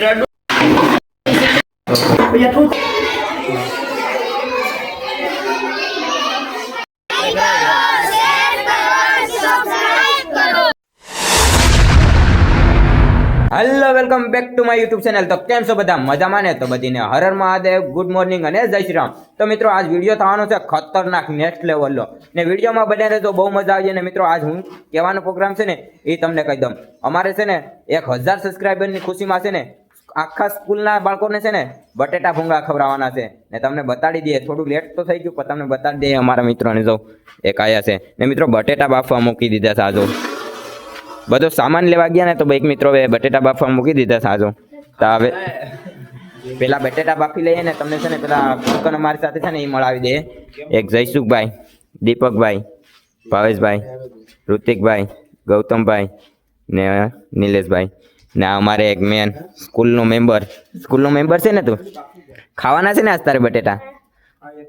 બટેટા hello welcome back to my YouTube channel તો કેમ છો બધા? મજામાં ને? તો બધીને હરર મહાદેવ ગુડ મોર્નિંગ અને જય શ્રી રામ. તો મિત્રો આજ વીડિયો થવાનો છે ખતરનાક નેક્સ્ટ લેવલનો ને. વિડીયોમાં બને રહેજો બહુ મજા આવી અને મિત્રો આજ હું કહેવાનો પ્રોગ્રામ છે ને એ તમને કહી દઉં. અમારે છે ને એક હજાર સબસ્ક્રાઈબરની ખુશીમાં છે ને આખા સ્કૂલના બાળકોને છે ને બટેટા ભૂંગા ખવડાવવાના છે. ને તમને બતાડી દઈએ થોડું લેટ તો થઈ ગયું, પણ તમને બતાડી દઈએ અમારા મિત્રોને જો, એક આયા છે. ને મિત્રો, બટેટા બાફવા મૂકી દીધા સાજો બધો સામાન લેવા ગયા ને તો એક મિત્રો બટેટા બાફવા મૂકી દીધા સાજો તો હવે પેલા બટેટા બાફી લઈએ ને તમને છે ને પેલા કુકન અમારી સાથે છે ને એ મળાવી દે. એક જયસુખભાઈ, દીપકભાઈ, ભાવેશભાઈ, ઋતિકભાઈ, ગૌતમભાઈ ને નિલેશભાઈ. ને અમારે એક મેન સ્કૂલનો મેમ્બર સ્કૂલનો મેમ્બર છે ને તું ખાવાના છે ને આજ તારે બટેટા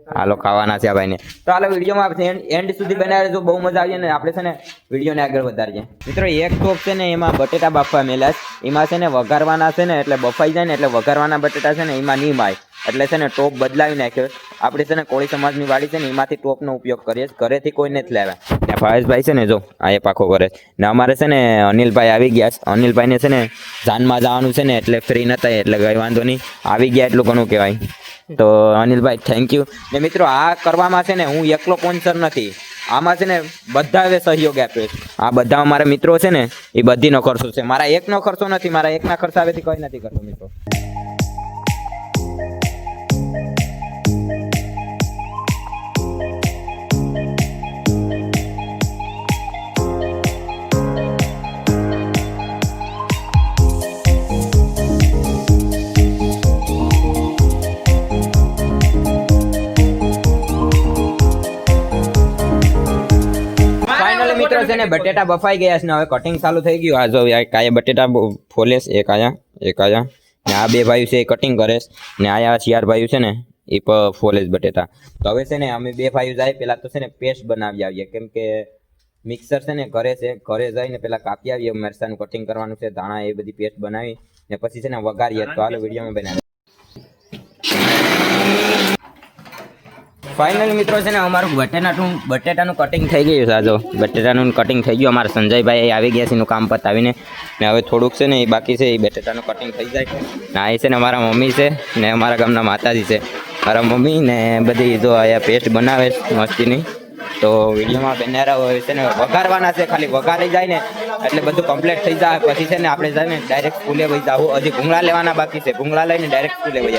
હાલો ખાવાના છે આ ભાઈને તો હાલો વિડીયોમાં એન્ડ સુધી બનાવે જો બહુ મજા આવી ને આપણે છે ને વિડીયોને આગળ વધારીએ મિત્રો એક ટોપ છે ને એમાં બટેટા બાફવા મેલા એમાં છે ને વઘારવાના છે ને એટલે બફાઈ જાય ને એટલે વઘારવાના બટેટા છે ને એમાં નહીં માય એટલે છે ને ટોપ બદલાવી નાખ્યો આપણે છે ને કોળી સમાજની વાડી છે ને એમાંથી ટોપનો ઉપયોગ કરીએ ઘરેથી કોઈ નથી લાવ્યા ને ભાવેશભાઈ છે ને જો, આ એ પાકો કરે ને અમારે છે ને અનિલભાઈ આવી ગયા અનિલભાઈને છે ને જાનમાં જવાનું છે ને, એટલે ફ્રી નતા એટલે કઈ વાંધો નહીં. આવી ગયા એટલું ઘણું કહેવાય. તો અનિલભાઈ થેન્ક યુ ને મિત્રો, આ કરવામાં છે ને હું એકલો સ્પોન્સર નથી. આમાં છે ને બધા સહયોગ આપ્યો છે. આ બધા મારા મિત્રો છે ને, એ બધીનો ખર્ચો છે? મારા એકનો ખર્ચો નથી, મારા એકના ખર્ચાવેથી કંઈ નથી કરતો મિત્રો. મિત્રો ને, બટેટા બફાઈ ગયા છે ને, હવે કટિંગ ચાલુ થઈ ગયું. આ જો કાયા બટેટા ફોલે છે, એક આયા એક આયા. ને આ બે ભાઈ છે, એ કટિંગ કરે ને આયા ચાર ભાઈ છે ને, એ ફોલે બટેટા. તો હવે છે ને, અમે બે ભાઈઓ જાય, પેલા તો છે ને, પેસ્ટ બનાવી આવીએ. કેમ કે મિક્સર છે ને ઘરે છે ઘરે જઈને પેલા કાપી આવીએ મરસાનું કટિંગ કરવાનું છે, ધાણા એ બધી પેસ્ટ બનાવી ને પછી છે ને, વઘારીએ. તો હાલો, વિડીયોમાં બનાવી. ફાઇનલી મિત્રો, છે ને, અમારું બટેટાનું બટેટાનું કટિંગ થઈ ગયું છે આ બટેટાનું કટિંગ થઈ ગયું. અમારા સંજયભાઈ આવી ગયા છે એનું કામ પતાવીને. ને હવે થોડુંક છે ને, એ બાકી છે, એ બટેટાનું કટિંગ થઈ જાય. ને આ છે ને, અમારા મમ્મી છે, ને અમારા ગામના માતાજી છે. મારા મમ્મી ને બધી જો અહીંયા પેસ્ટ બનાવે મસ્તીની. તો વિડીયોમાં બેનારા હોય છે ને, વઘારવાના છે, ખાલી વઘારી જાય ને, એટલે બધું કમ્પ્લીટ થઈ જાય. પછી છે ને, આપણે જાય ને ડાયરેક્ટ સ્કૂલે વહી જાવ. હજી ભૂંગળા લેવાના બાકી છે. ભૂંગળા લઈને ડાયરેક્ટ સ્કૂલે વહી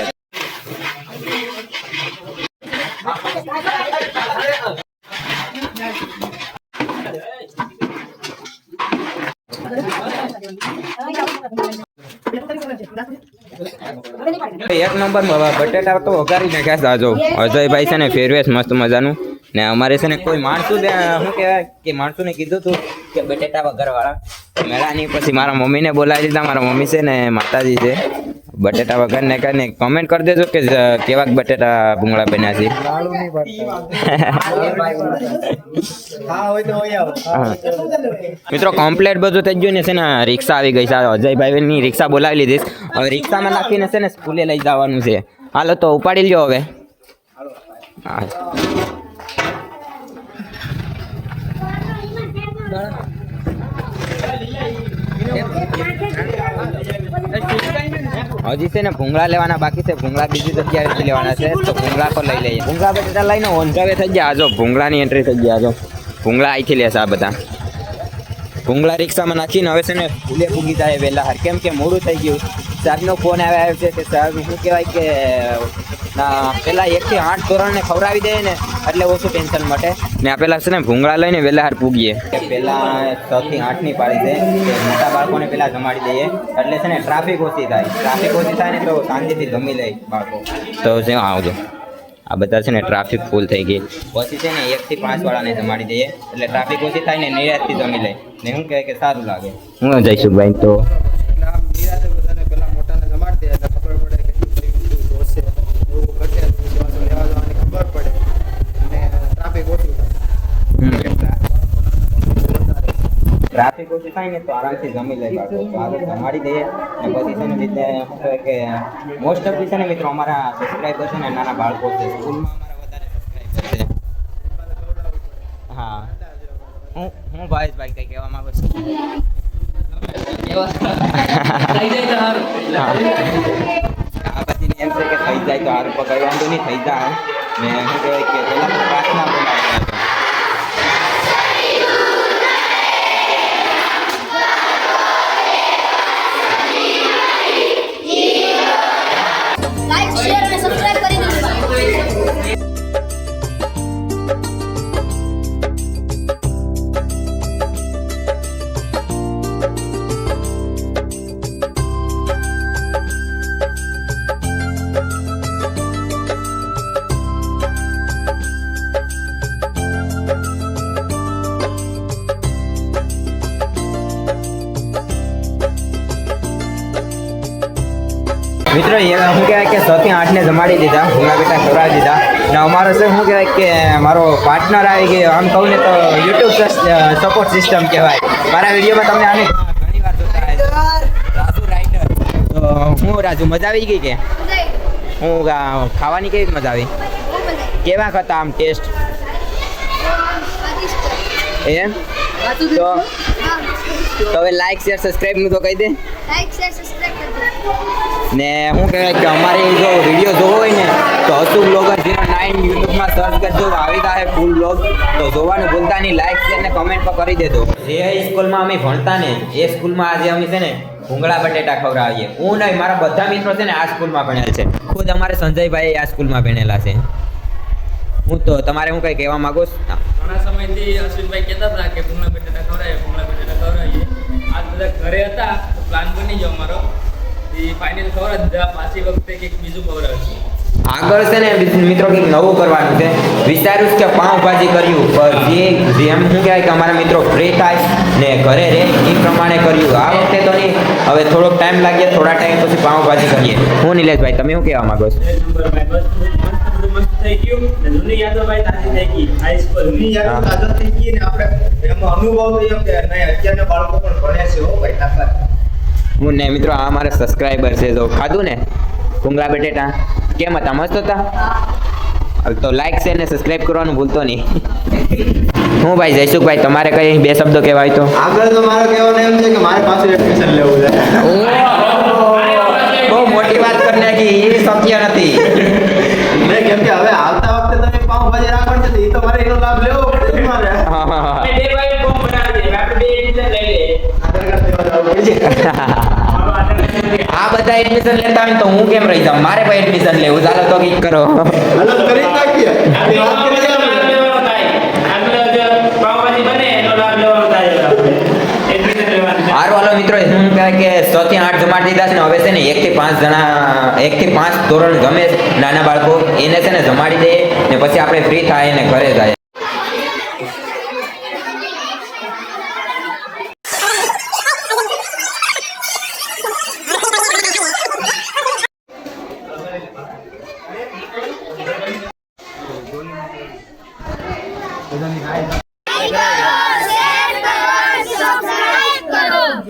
એક નંબર બટેટા તો વઘારી નાખ્યા આજો. અજયભાઈ છે ને ફેરવેશ મસ્ત મજાનું. ને અમારે છે ને કોઈ માણસું ને શું કહેવાય, કે માણસોને કીધું હતું કે બટેટા વઘારવાળા. મેળાની પછી મારા મમ્મીને બોલાવી દીધા. મારા મમ્મી છે ને માતાજી છે. બટેટા વગર ને કઈ કમેન્ટ કરી દેજો કે કેવા કેવાક બટેટા ભૂંગળા બન્યા છે. મિત્રો કમ્પ્લેટ બધું થઈ ગયું ને છે ને રિક્ષા આવી ગઈ છે. અજયભાઈ ની રિક્ષા બોલાવી લીધી હવે રિક્ષામાં નાખીને છે ને, સ્કૂલે લઈ જવાનું છે. હાલો, તો ઉપાડી લ્યો હવે. હા. હજી છે ને ભૂંગળા લેવાના બાકી છે. ભૂંગળા બીજી જગ્યાએથી લેવાના છે. તો ભૂંગળા પર લઈ લઈએ. ભૂંગળા બટેટા લઈને ઓંધાવે થઈ ગયા. આજો, ભૂંગળાની એન્ટ્રી થઈ ગયા. આજો, ભૂંગળા અહીંથી લેશે આ બધા. ભૂંગળા રિક્ષામાં નાખીને હવે છે ને ભૂલે ભૂગી જાય, વહેલા હાર. કેમ કે મોડું થઈ ગયું. સાહેબનો ફોન આવ્યો છે કે સાહેબ શું કહેવાય કે પેલા એકથી આઠ ધોરણને ખવડાવી દે ને એટલે ઓછું ટેન્શન મટે. ને આ પેલા છે ને ભૂંગળા લઈને વહેલા હાર પૂગીએ. પેલા છ થી આઠની પાડી દે મોટા બાળકોને પેલા જમાડી દઈએ. એટલે છે ને ટ્રાફિક ઓછી થાય. ટ્રાફિક ઓછી થાય ને તો શાંતિથી જમી લે બાળકો. તો છે આવજો. આ બધા છે ને ટ્રાફિક ફૂલ થઈ ગઈ. પછી છે ને એક થી પાંચ વાળાને જમાડી દઈએ. એટલે ટ્રાફિક ઓછી થાય ને નિરાશથી જમી લે. ને શું કહે કે સારું લાગે. હું જઈશું ભાઈ તો એટલે આમ નિરાતે બધાને પેલા મોટાને જમાડી દે એટલે ખબર પડે કે શું થયું, શું જોશે એવું ઘટે પછી પાછું લેવા જવાની ખબર પડે અને ટ્રાફિક ઓછું થાય ને તો આરામથી જમી લઈ બાળકો તો આગળ જમાડી દઈએ અને પછી છે ને રીતે શું કહેવાય કે મોસ્ટ ઓફ છે ને મિત્રો અમારા સબસ્ક્રાઈબર છે ને નાના બાળકો છે. સ્કૂલમાં અમારા વધારે સબસ્ક્રાઈબર છે. હા. હું હું ભાઈ કઈ કહેવા માંગુ છું? આ એમ છે કે થઈ જાય તો હારું વાંધો નહીં થઈ જાય. ને શું કહેવાય કે પેલા પ્રાર્થના મિત્રો એ શું કહેવાય કે સૌથી આઠને જમાડી દીધા ભૂંગા બેટા ખવડાવી દીધા. અને અમારો છે શું કહેવાય કે મારો પાર્ટનર આવી ગયો. આમ કહું ને તો યુટ્યુબ સપોર્ટ સિસ્ટમ કહેવાય. મારા વિડીયોમાં તમને આને ઘણી વાર જોતા રાજુ રાઇડર તો હું રાજુ મજા આવી ગઈ કે? હું ખાવાની કેવી મજા આવી? કેવા હતા આમ ટેસ્ટ એમ તો તો હવે લાઈક શેર સબસ્ક્રાઈબનું તો કહી દે. લાઈક શેર ને શું કહેવાય કે અમારી જો વીડિયો જોવો હોય ને, તો હસુ બ્લોગર ઝીરો નાઇન યુટ્યુબમાં સર્ચ કરજો. આવી જાય ફૂલ બ્લોગ તો જોવાનું ભૂલતા નહીં. લાઈક છે ને કમેન્ટ પર કરી દેજો. જે સ્કૂલમાં અમે ભણતા ને, એ સ્કૂલમાં આજે અમે છે ને ભૂંગળા બટેટા ખવડાવીએ. હું નહીં, મારા બધા મિત્રો છે ને આ સ્કૂલમાં ભણેલા છે. ખુદ અમારે સંજયભાઈ આ સ્કૂલમાં ભણેલા છે. હું તો તમારે હું કંઈ કહેવા માંગુ છું? ઘણા સમયથી અશ્વિનભાઈ કહેતા હતા કે ભૂંગળા બટેટા ખવડાવીએ ભૂંગળા બટેટા ખવડાવીએ. આજ બધા ઘરે હતા પ્લાન બની ગયો અમારો. આગળ છે ને મિત્રો કંઈક નવું કરવાનું છે. વિચાર્યું કે પાઉંભાજી કર્યું પણ જે જેમ શું કહેવાય કે અમારા મિત્રો ફ્રી થાય ને ઘરે રહે એ પ્રમાણે કર્યું. આ વખતે તો નહીં હવે થોડોક ટાઈમ લાગે થોડા ટાઈમ પછી પાઉંભાજી કરીએ. હું નિલેશભાઈ તમે શું કહેવા માંગો છો? અનુભવ તો એમ કે નહીં અત્યારના બાળકો પણ ભણે છે હો ભાઈ તાકાત. હું ને મિત્રો આ મારા સબસ્ક્રાઈબર છે જો ખાધું ને? ભૂંગળા બટેટા. કેમ હતા? મસ્ત હતા? હવે તો લાઈક શેર ને સબસ્ક્રાઈબ કરવાનું ભૂલતો નહીં. હું ભાઈ જયસુખભાઈ તમારે કઈ બે શબ્દો કહેવાય તો? આગળ તો મારો કહેવાનો એમ છે કે મારે પાછું એડમિશન લેવું છે. બહુ મોટી વાત કરી નાખી એ શક્ય નથી નહીં કેમ કે હવે આવતા વખતે તમે પાઉંભાજી રાખવાનું છે તો એ તો મારે એનો લાભ લેવો પડે ને મારે હા, હા, હા. બે ભાઈ ફોર્મ બનાવી દઈએ આપણે બે એડિશન લઈ લઈએ આધાર કાર્ડ લેવા જવું પડશે આ બધા એડમિશન લેતા હોય તો હું કેમ રહી જાઉં? મારે પણ એડમિશન લેવું ચાલો તો કંઈક કરો. કરી નાખીએ. મિત્રો હું કહેવાય કે છ થી આઠ જમાડી દીધા છે ને હવે છે ને એક થી પાંચ જણા એક થી પાંચ ધોરણ ગમે નાના બાળકો એને છે ને જમાડી દે ને પછી આપણે ફ્રી થાય ને ઘરે જાય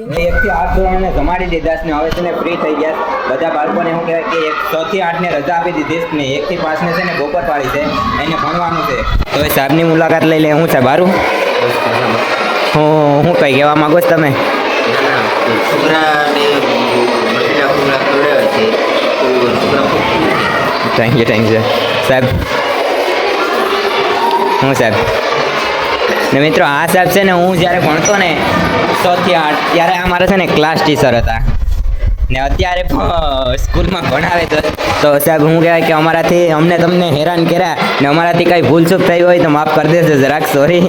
ને એક થી આઠ ધોરણને જમાડી આવે છે ને છે ફ્રી થઈ ગયા. બધા બાળકોને શું કહેવાય કે એક છ થી આઠ રજા આપી દીધી ને એકથી પાંચને છે ને બપોર પાડી છે. એને ભણવાનું છે. તો એ સાહેબની મુલાકાત લઈ લે. હું સાહેબ બારું? હું હું કંઈ કહેવા માગો છો તમે? છે થેન્ક યુ થેન્ક યુ સાહેબ. હું, સાહેબ? ને મિત્રો, આ સાહેબ છે ને હું જ્યારે ભણતો ને છ થી આઠ, ત્યારે આ મારા છે ને ક્લાસ ટીચર હતા. ને અત્યારે સ્કૂલમાં ભણાવે તો તો સાહેબ હું કહેવાય કે અમારાથી અમને તમને હેરાન કર્યા ને અમારાથી કાંઈ ભૂલચૂક થઈ હોય તો માફ કરી દેજો જરાક સોરી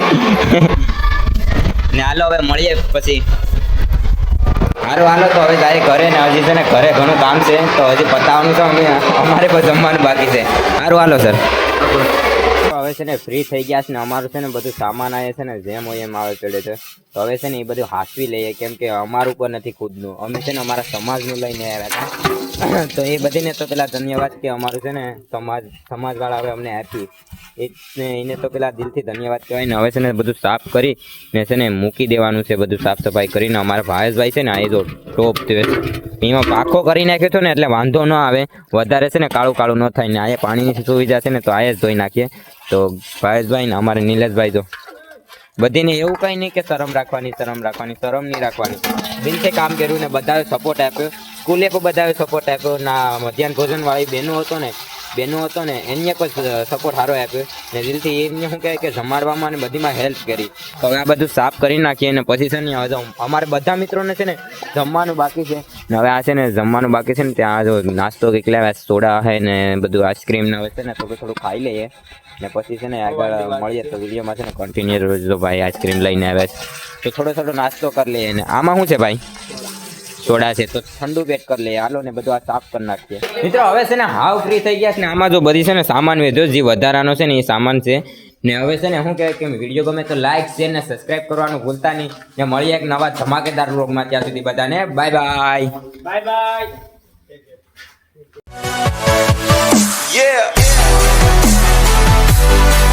ને હાલો હવે મળીએ પછી. સારું હાલો, તો હવે તારે ઘરે ને હજી છે ને ઘરે ઘણું કામ છે, તો હજી પતાવવાનું છે, અમે અમારે પણ જમવાનું બાકી છે. સારું હાલો સર હવે છે ને ફ્રી થઈ ગયા છે ને અમારું છે ને બધું સામાન આવે છે ને જેમ હોય એમ આવે ચડે છે તો હવે છે ને એ બધું હાસવી લઈએ કેમ કે અમારું પણ નથી ખુદનું અમે છે ને અમારા સમાજનું લઈને આવ્યા હતા તો એ બધીને તો પેલા ધન્યવાદ કે અમારું છે ને સમાજ સમાજવાળા હવે અમને આપી એને તો પેલા દિલથી ધન્યવાદ કહેવાય ને હવે છે ને બધું સાફ કરી ને છે ને મૂકી દેવાનું છે બધું સાફ સફાઈ કરીને અમારા ભાવેશભાઈ છે ને આ એ જો ટોપ એમાં પાકો કરી નાખ્યો હતો ને એટલે વાંધો ન આવે વધારે છે ને કાળું કાળું ન થાય ને આ પાણીની સુવિધા છે ને તો આ જ ધોઈ નાખીએ તો ભાવેશભાઈ ને અમારે નિલેશભાઈ તો બધીને એવું કંઈ નહીં કે શરમ રાખવાની શરમ રાખવાની, શરમ નહીં રાખવાની. દિલથી કામ કર્યું ને બધાએ સપોર્ટ આપ્યો. સ્કૂલે પણ બધાએ સપોર્ટ આપ્યો. ના, મધ્યાહન ભોજનવાળી બહેનો હતો ને, બહેનો હતો ને એને પણ સપોર્ટ સારો આપ્યો. ને દિલથી એને શું કહે કે જમાડવામાં ને બધીમાં હેલ્પ કરી. તો હવે આ બધું સાફ કરી નાખીએ ને પછી છે ને હવે અમારે બધા મિત્રોને છે ને જમવાનું બાકી છે. ને હવે આ છે ને જમવાનું બાકી છે ને ત્યાં જો નાસ્તો લાવ્યા સોડા છે ને બધું આઈસ્ક્રીમ ને હવે છે ને તો થોડું ખાઈ લઈએ. ને પછી છે ને આગળ મળીએ તો વિડીયોમાં છે ને કન્ટિન્યુ રોજ તો ભાઈ આઈસ્ક્રીમ લઈને આવે છે. તો થોડો થોડો નાસ્તો કરી લઈએ ને. આમાં શું છે ભાઈ? સોડા છે તો ઠંડુ પેટ કરી લઈએ. હાલો ને બધું આ સાફ કરી નાખીએ. મિત્રો હવે છે ને હાવ ફ્રી થઈ ગયા છે ને. આમાં જો બધી છે ને સામાન વેધો જે વધારાનો છે ને એ સામાન છે. ને હવે છે ને શું કહેવાય કે વીડિયો ગમે તો લાઇક શેર ને સબસ્ક્રાઇબ કરવાનું ભૂલતા નહીં. ને મળીએ એક નવા ધમાકેદાર વ્લોગમાં ત્યાં સુધી બધાને. Bye bye bye bye Yeah. Thank you.